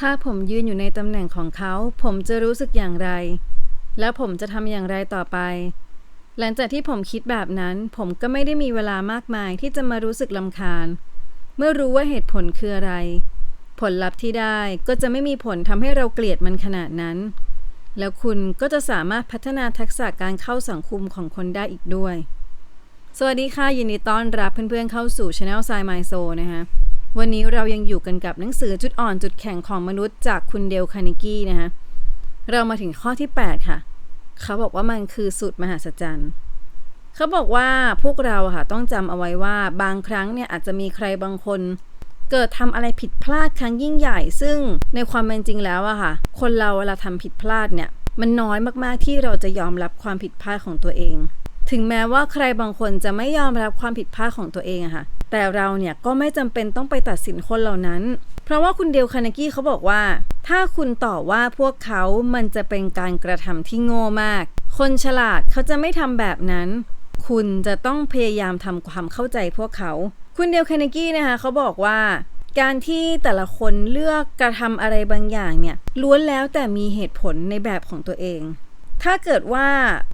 ถ้าผมยืนอยู่ในตำแหน่งของเขา ผมจะรู้สึกอย่างไร แล้วผมจะทำอย่างไรต่อไป หลังจากที่ผมคิดแบบนั้น ผมก็ไม่ได้มีเวลามากมายที่จะมารู้สึกลำคาญ เมื่อรู้ว่าเหตุผลคืออะไร ผลลัพธ์ที่ได้ก็จะไม่มีผลทำให้เราเกลียดมันขนาดนั้น แล้วคุณก็จะสามารถพัฒนาทักษะการเข้าสังคมของคนได้อีกด้วย สวัสดีค่ะยินดีต้อนรับเพื่อนๆเข้าสู่ช anel ไซม y โซนะคะ วันนี้เรายังอยู่กันกับหนังสือจุดอ่อนจุดแข็งของมนุษย์จากคุณเดลคานิกี้นะคะเรามาถึงข้อที่ 8 ค่ะ เขาบอกว่ามันคือสุดมหัศจรรย์ เขาบอกว่าพวกเราค่ะต้องจำเอาไว้ว่าบางครั้งเนี่ยอาจจะมีใครบางคน เกิดทำอะไรผิดพลาดครั้งยิ่งใหญ่ ซึ่งในความเป็นจริงแล้วอะค่ะ คนเราเวลาทำผิดพลาดเนี่ย มันน้อยมากๆที่เราจะยอมรับความผิดพลาดของตัวเอง ถึงแม้ว่าใครบางคนจะไม่ยอมรับความผิดพลาดของตัวเองอะค่ะ แต่เราเนี่ยก็ไม่จำเป็นต้องไปตัดสินคนเหล่านั้น เพราะว่าคุณเดลคานากี้เขาบอกว่า ถ้าคุณต่อว่าพวกเขามันจะเป็นการกระทำที่โง่มาก คนฉลาดเขาจะไม่ทำแบบนั้น คุณจะต้องพยายามทำความเข้าใจพวกเขา คุณเดลคานากี้นะคะเขาบอกว่าการที่แต่ละคนเลือกกระทำอะไรบางอย่างเนี่ยล้วนแล้วแต่มีเหตุผลในแบบของตัวเอง ถ้าเกิดว่า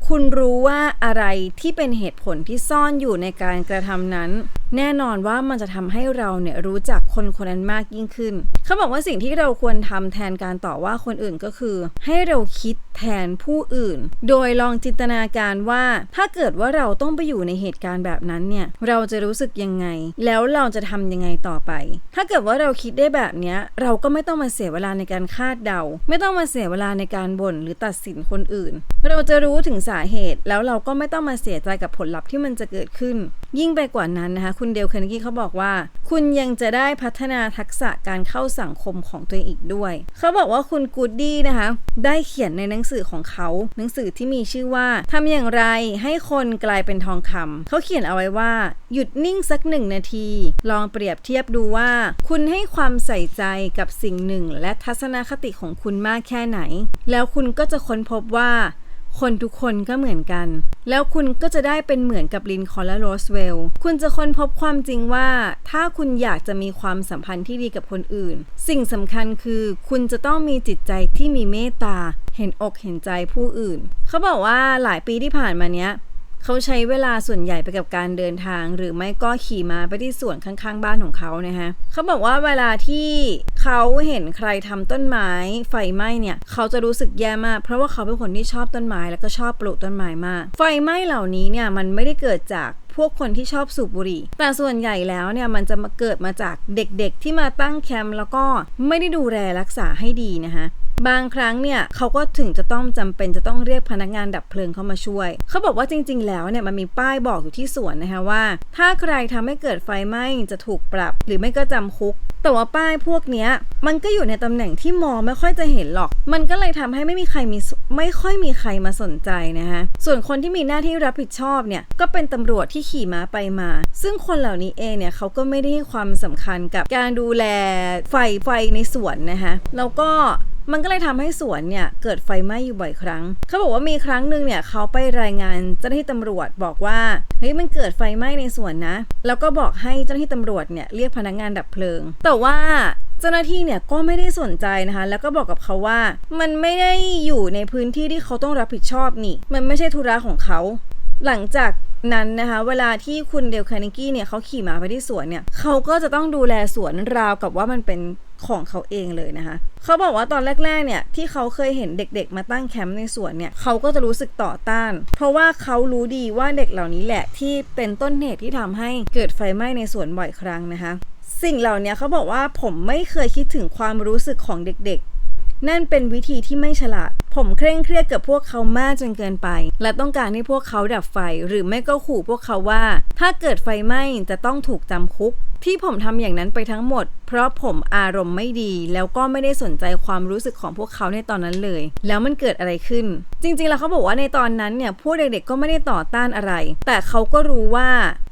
คุณรู้ว่าอะไรที่เป็นเหตุผลที่ซ่อนอยู่ในการกระทำนั้น แน่นอนว่ามันจะทำให้เราเนี่ยรู้จักคนคนนั้นมากยิ่งขึ้น เขาบอกว่าสิ่งที่เราควรทำแทนการต่อว่าคนอื่นก็คือ ให้เราคิดแทนผู้อื่น โดยลองจินตนาการว่าถ้าเกิดว่าเราต้องไปอยู่ในเหตุการณ์แบบนั้นเนี่ยเราจะรู้สึกยังไง แล้วเราจะทำยังไงต่อไป ถ้าเกิดว่าเราคิดได้แบบเนี้ยเราก็ไม่ต้องมาเสียเวลาในการคาดเดา ไม่ต้องมาเสียเวลาในการบ่นหรือตัดสินคนอื่น เราจะรู้ถึงสาเหตุ แล้วเราก็ไม่ต้องมาเสียใจกับผลลัพธ์ที่มันจะเกิดขึ้น ยิ่งไปกว่านั้นนะคะคุณเดลคานกี้เขาบอกว่า คุณยังจะได้พัฒนาทักษะการเข้าสังคมของตัวเองอีกด้วย เขาบอกว่าคุณกูดดี้นะคะ ได้เขียนในหนังสือของเขา หนังสือที่มีชื่อว่าทำอย่างไรให้คนกลายเป็นทองคำเขาเขียนเอาไว้ว่า หยุดนิ่งสักหนึ่งนาที ลองเปรียบเทียบดูว่า คุณให้ความใส่ใจกับสิ่งหนึ่ง และทัศนคติของคุณมากแค่ไหน แล้วคุณก็จะค้นพบว่า คนทุกคนก็เหมือนกัน แล้วคุณก็จะได้เป็นเหมือนกับลินคอล์และโรสเวลล์คุณจะค้นพบความจริงว่า ถ้าคุณอยากจะมีความสัมพันธ์ที่ดีกับคนอื่น สิ่งสำคัญคือคุณจะต้องมีจิตใจที่มีเมตตา เห็นอกเห็นใจผู้อื่น เขาบอกว่าหลายปีที่ผ่านมาเนี้ย เขาใช้เวลาส่วนใหญ่ไปกับการเดินทาง หรือไม่ก็ขี่ม้าไปที่สวนข้างๆ บ้านของเขานะฮะเขาบอกว่าเวลาที่เขาเห็นใครทำต้นไม้ไฟไหม้เนี่ยเขาจะรู้สึกแย่มาก เพราะว่าเขาเป็นคนที่ชอบต้นไม้แล้วก็ชอบปลูกต้นไม้มาก ไฟไหม้เหล่านี้เนี่ยมันไม่ได้เกิดจาก พวกคนที่ชอบสูบบุหรี่ แต่ส่วนใหญ่แล้วเนี่ยมันจะมาเกิดมาจากเด็กๆ ที่มาตั้งแคมป์แล้วก็ไม่ได้ดูแลรักษาให้ดีนะคะบางครั้งเนี่ยเขาก็ถึงจะต้องจำเป็นจะต้องเรียกพนักงานดับเพลิงเข้ามาช่วย เขาบอกว่าจริง ๆ แล้วเนี่ยมันมีป้ายบอกอยู่ที่สวนนะคะว่า ถ้าใครทำให้เกิดไฟไหม้จะถูกปรับ หรือไม่ก็จำคุก แต่ว่าป้ายพวกเนี้ยมันก็อยู่ในตำแหน่งที่มองไม่ค่อยจะเห็นหรอก มันก็เลยทำให้ไม่มีใครมีไม่ค่อยมีใครมาสนใจนะคะส่วนคนที่มีหน้าที่รับผิดชอบเนี่ยก็เป็นตำรวจที่ขี่ม้าไปมา ซึ่งคนเหล่านี้เองเนี่ยเขาก็ไม่ได้ให้ความสำคัญกับการดูแลไฟไฟในสวนนะคะแล้วก็มันก็เลยทำให้สวนเนี่ยเกิดไฟไหม้อยู่บ่อยครั้ง เขาบอกว่ามีครั้งหนึ่งเนี่ยเขาไปรายงานเจ้าหน้าที่ตำรวจบอกว่าเฮ้ยมันเกิดไฟไหม้ในสวนนะ แล้วก็บอกให้เจ้าหน้าที่ตำรวจเนี่ยเรียกพนักงานดับเพลิง แต่ว่าเจ้าหน้าที่เนี่ยก็ไม่ได้สนใจนะคะ แล้วก็บอกกับเขาว่า มันไม่ได้อยู่ในพื้นที่ที่เขาต้องรับผิดชอบนี่ มันไม่ใช่ธุระของเขา หลังจาก นั้นนะคะ เวลาที่คุณเดลคานิกี้เนี่ยเขาขี่ม้าไปที่สวนเนี่ยเขาก็จะต้องดูแลสวนราวกับว่ามันเป็นของเขาเองเลยนะคะเขาบอกว่าตอนแรกๆ เนี่ยที่เขาเคยเห็นเด็กๆ มาตั้งแคมป์ในสวนเนี่ยเขาก็จะรู้สึกต่อต้าน เพราะว่าเขารู้ดีว่าเด็กเหล่านี้แหละที่เป็นต้นเหตุที่ทำให้เกิดไฟไหม้ในสวนบ่อยครั้งนะคะ สิ่งเหล่านี้เขาบอกว่าผมไม่เคยคิดถึงความรู้สึกของเด็กๆ นั่นเป็นวิธีที่ไม่ฉลาด ผมเคร่งเครียดกับพวกเขามากจนเกินไป และต้องการให้พวกเขาดับไฟ หรือไม่ก็ขู่พวกเขาว่า ถ้าเกิดไฟไหม้จะต้องถูกจำคุก ที่ผมทำอย่างนั้นไปทั้งหมด เพราะผมอารมณ์ไม่ดี แล้วก็ไม่ได้สนใจความรู้สึกของพวกเขาในตอนนั้นเลย แล้วมันเกิดอะไรขึ้น จริงๆ แล้วเขาบอกว่าในตอนนั้นเนี่ยพวกเด็กๆก็ไม่ได้ต่อต้านอะไร แต่เขาก็รู้ว่า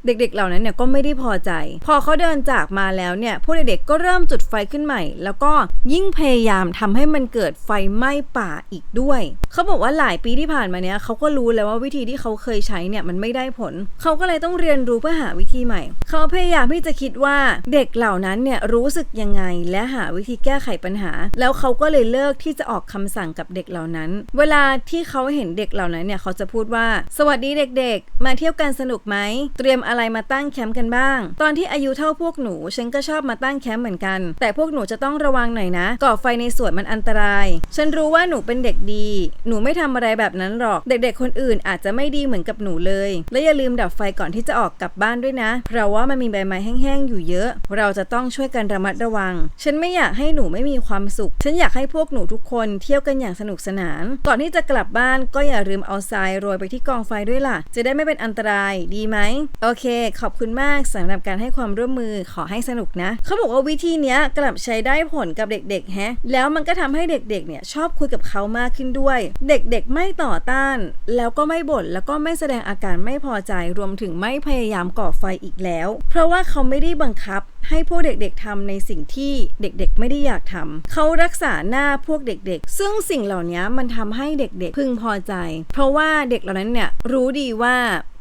เด็กๆ เหล่านั้นเนี่ยก็ไม่ได้พอใจ พอเขาเดินจากมาแล้วเนี่ยพวกเด็กๆก็เริ่มจุดไฟขึ้นใหม่ แล้วก็ยิ่งพยายามทำให้มันเกิดไฟไหม้ป่าอีกด้วย เขาบอกว่าหลายปีที่ผ่านมาเนี้ยเขาก็รู้แล้วว่าวิธีที่เขาเคยใช้เนี่ยมันไม่ได้ผล เขาก็เลยต้องเรียนรู้เพื่อหาวิธีใหม่ เขาพยายามที่จะคิดว่าเด็กเหล่านั้นเนี่ยรู้สึกยังไงและหาวิธีแก้ไขปัญหา แล้วเขาก็เลยเลิกที่จะออกคำสั่งกับเด็กเหล่านั้น เวลาที่เขาเห็นเด็กเหล่านั้นเนี่ยเขาจะพูดว่า สวัสดีเด็กๆ มาเที่ยวกันสนุกไหม เตรียมอะไรมาตั้งแคมป์กันบ้าง ตอนที่อายุเท่าพวกหนูฉันก็ชอบมาตั้งแคมป์เหมือนกัน แต่พวกหนูจะต้องระวังหน่อยนะ ก่อไฟในสวนมันอันตราย ฉันรู้ว่าหนูเป็นเด็กดี หนูไม่ทำอะไรแบบนั้นหรอก เด็กๆ คนอื่นอาจจะไม่ดีเหมือนกับหนูเลย และอย่าลืมดับไฟก่อนที่จะออกกลับบ้านด้วยนะ เพราะว่ามันมีใบไม้แห้งๆอยู่เยอะ เราจะต้องช่วยกันระมัดระวัง ฉันไม่อยากให้หนูไม่มีความสุข ฉันอยากให้พวกหนูทุกคนเที่ยวกันอย่างสนุกสนาน ก่อนที่จะกลับบ้านก็อย่าลืมเอาทรายโรยไปที่กองไฟด้วยล่ะ จะได้ไม่เป็นอันตรายดีไหม โอเค ขอบคุณมากสำหรับการให้ความร่วมมือขอให้สนุกนะ เขาบอกว่าวิธีนี้กลับใช้ได้ผลกับเด็กๆแฮะ แล้วมันก็ทำให้เด็กๆเนี่ยชอบคุยกับเขามากขึ้นด้วย เด็กๆไม่ต่อต้าน แล้วก็ไม่บ่นแล้วก็ไม่แสดงอาการไม่พอใจรวมถึงไม่พยายามก่อไฟอีกแล้ว เพราะว่าเขาไม่ได้บังคับให้พวกเด็กๆทำในสิ่งที่เด็กๆ ไม่ได้อยากทำเขารักษาหน้าพวกเด็กๆ ซึ่งสิ่งเหล่านี้มันทำให้เด็กๆ พึงพอใจ เพราะว่าเด็กเหล่านั้นเนี่ยรู้ดีว่า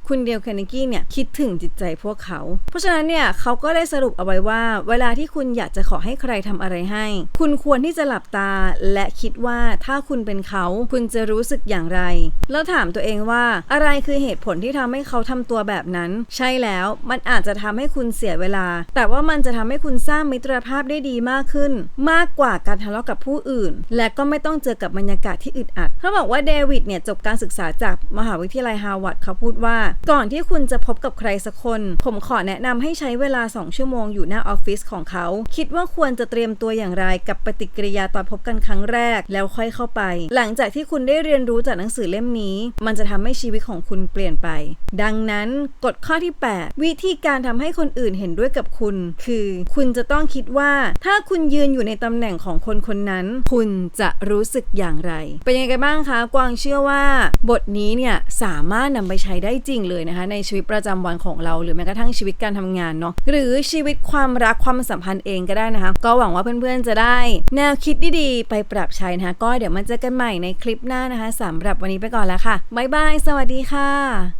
คุณเดลแคเนกี้เนี่ยคิดถึงจิตใจพวกเขา เพราะฉะนั้นเนี่ยเขาก็ได้สรุปเอาไว้ว่า เวลาที่คุณอยากจะขอให้ใครทำอะไรให้ คุณควรที่จะหลับตา และคิดว่าถ้าคุณเป็นเขา คุณจะรู้สึกอย่างไร แล้วถามตัวเองว่าอะไรคือเหตุผลที่ทำให้เขาทำตัวแบบนั้น ใช่แล้วมันอาจจะทำให้คุณเสียเวลา แต่ว่ามันจะทำให้คุณสร้างมิตรภาพได้ดีมากขึ้น มากกว่าการทะเลาะกับผู้อื่น และก็ไม่ต้องเจอกับบรรยากาศที่อึดอัดเขาบอกว่าเดวิดเนี่ยจบการศึกษาจากมหาวิทยาลัยฮาร์วาร์ดเขาพูดว่าก่อนที่คุณจะพบกับใครสักคน ผมขอแนะนำให้ใช้เวลา 2 ชั่วโมงอยู่หน้าออฟฟิศของเขา คิดว่าควรจะเตรียมตัวอย่างไรกับปฏิกิริยาตอนพบกันครั้งแรกแล้วค่อยเข้าไป หลังจากที่คุณได้เรียนรู้จากหนังสือเล่มนี้ มันจะทำให้ชีวิตของคุณเปลี่ยนไป ดังนั้นกฎข้อที่ 8 วิธีการทำให้คนอื่นเห็นด้วยกับคุณ คือ คุณจะต้องคิดว่าถ้าคุณยืนอยู่ในตำแหน่งของคนคนนั้น คุณจะรู้สึกอย่างไร เป็นยังไงกันบ้างคะ กวางเชื่อว่า บทนี้เนี่ยสามารถนำไปใช้ได้จริงเลยนะคะในชีวิตประจำวันของเรา หรือแม้กระทั่งชีวิตการทำงานเนาะหรือชีวิตความรักความสัมพันธ์เองก็ได้นะคะ ก็หวังว่าเพื่อนๆจะได้ แนวคิดดีๆไปปรับใช้นะคะ ก็เดี๋ยวมาเจอกันใหม่ในคลิปหน้านะคะสำหรับวันนี้ไปก่อนแล้วค่ะบ๊ายบายสวัสดีค่ะ